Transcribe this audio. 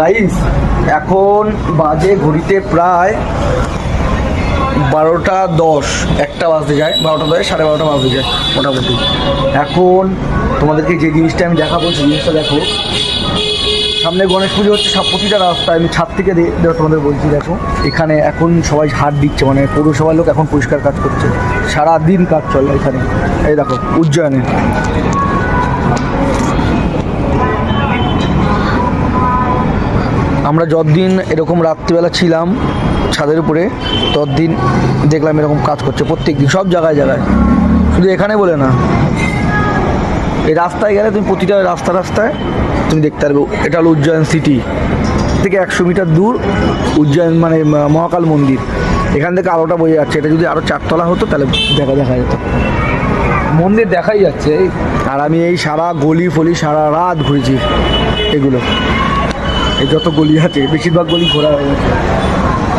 Guys এখন বাজে ঘড়িতে প্রায় বারোটা দশ, একটা বাজতে যায়, বারোটা দশ, সাড়ে বারোটা বাজতে যায় মোটামুটি। এখন তোমাদেরকে যে জিনিসটা আমি দেখাবো সেই জিনিসটা দেখো, সামনে গণেশ পুজো হচ্ছে সব প্রতিটা রাস্তায়, আমি ছাদ থেকে তোমাদের বলছি, দেখো, এখানে এখন সবাই হাত দিচ্ছে মানে পৌরসভার লোক এখন পরিষ্কার কাজ করছে সারা দিন কাজ চলে এখানে। এই দেখো, উজ্জয়নে। আমরা যতদিন এরকম রাত্রিবেলা ছিলাম ছাদের উপরে, ততদিন দেখলাম এরকম কাজ করছে প্রত্যেক দিন সব জায়গায় জায়গায়। শুধু এখানে বলে না। এই রাস্তায় গেলে তুমি প্রতিটা রাস্তা রাস্তায় তুমি দেখতে পারবে। এটা হলো উজ্জয়ন সিটি থেকে একশো মিটার দূর উজ্জয়ন মানে মহাকাল মন্দির। এখান থেকে আলোটা বোঝা যাচ্ছে। এটা যদি আরও চারতলা হতো, তাহলে দেখা দেখা যেত। মন্দির দেখাই যাচ্ছে। আর আমি এই সারা গলি ফলি সারা রাত ঘুরেছি এগুলো। যত গলি আছে বেশিরভাগ গলি ঘোরা হয়ে গেছে।